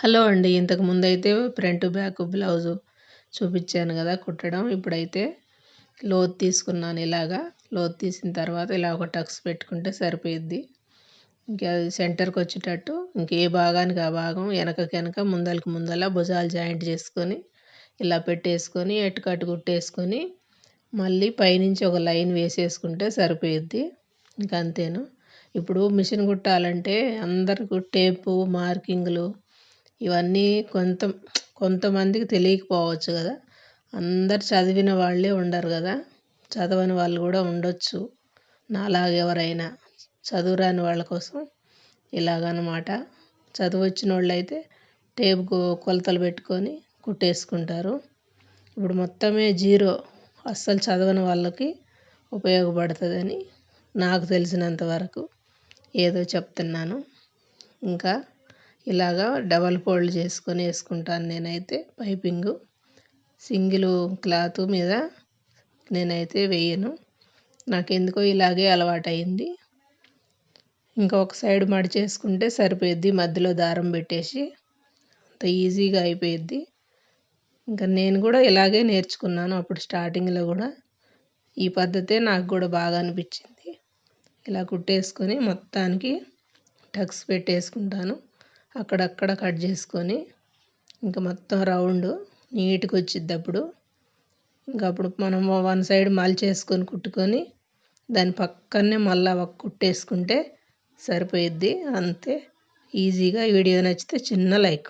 Hello అండి ఇంతకు ముందు అయితే ఫ్రంట్ బ్యాక్ బ్లౌజు చూపించాను కదా కుట్టడం. ఇప్పుడైతే లోతు తీసుకున్నాను ఇలాగా. లోతు తీసిన తర్వాత ఇలా ఒక టక్స్ పెట్టుకుంటే సరిపోయిద్ది. ఇంకా అది సెంటర్కి వచ్చేటట్టు ఇంకే భాగానికి ఆ భాగం వెనకకి వెనక ముందలకి ముందల భుజాలు జాయింట్ చేసుకొని ఇలా పెట్టేసుకొని ఎటుకట్టు కుట్టేసుకొని మళ్ళీ పైనుంచి ఒక లైన్ వేసేసుకుంటే సరిపోయిద్ది. ఇంక అంతేను. ఇప్పుడు మిషన్ కుట్టాలంటే అందరికి టేపు మార్కింగ్లు ఇవన్నీ కొంత కొంతమందికి తెలియకపోవచ్చు కదా. అందరు చదివిన వాళ్ళే ఉండరు కదా. చదవని వాళ్ళు కూడా ఉండొచ్చు. నాలాగా ఎవరైనా చదువురాని వాళ్ళ కోసం ఇలాగనమాట. చదువు వచ్చిన వాళ్ళు అయితే టేపు కొలతలు పెట్టుకొని కుట్టేసుకుంటారు. ఇప్పుడు మొత్తమే జీరో. అస్సలు చదవని వాళ్ళకి ఉపయోగపడుతుందని నాకు తెలిసినంత వరకు ఏదో చెప్తున్నాను. ఇంకా ఇలాగా డబల్ ఫోల్డ్ చేసుకొని వేసుకుంటాను నేనైతే పైపింగు. సింగిల్ క్లాత్ మీద నేనైతే వేయను. నాకెందుకో ఇలాగే అలవాటైంది ఇంకా ఒక సైడ్ మడిచేసుకుంటే సరిపోయిద్ది. మధ్యలో దారం పెట్టేసి అంత ఈజీగా అయిపోయిద్ది. ఇంకా నేను కూడా ఇలాగే నేర్చుకున్నాను అప్పుడు స్టార్టింగ్లో కూడా. ఈ పద్ధతే నాకు కూడా బాగా అనిపించింది. ఇలా కుట్టేసుకొని మొత్తానికి టక్స్ పెట్టేసుకుంటాను. అక్కడక్కడ కట్ చేసుకొని ఇంకా మొత్తం రౌండ్ నీట్గా వచ్చిద్ది అప్పుడు ఇంకా అప్పుడు మనం వన్ సైడ్ మలిచేసుకొని కుట్టుకొని దాని పక్కనే మళ్ళీ ఒక కుట్టేసుకుంటే సరిపోయిద్ది. అంతే. ఈజీగా వీడియో నచ్చితే చిన్న లైక్.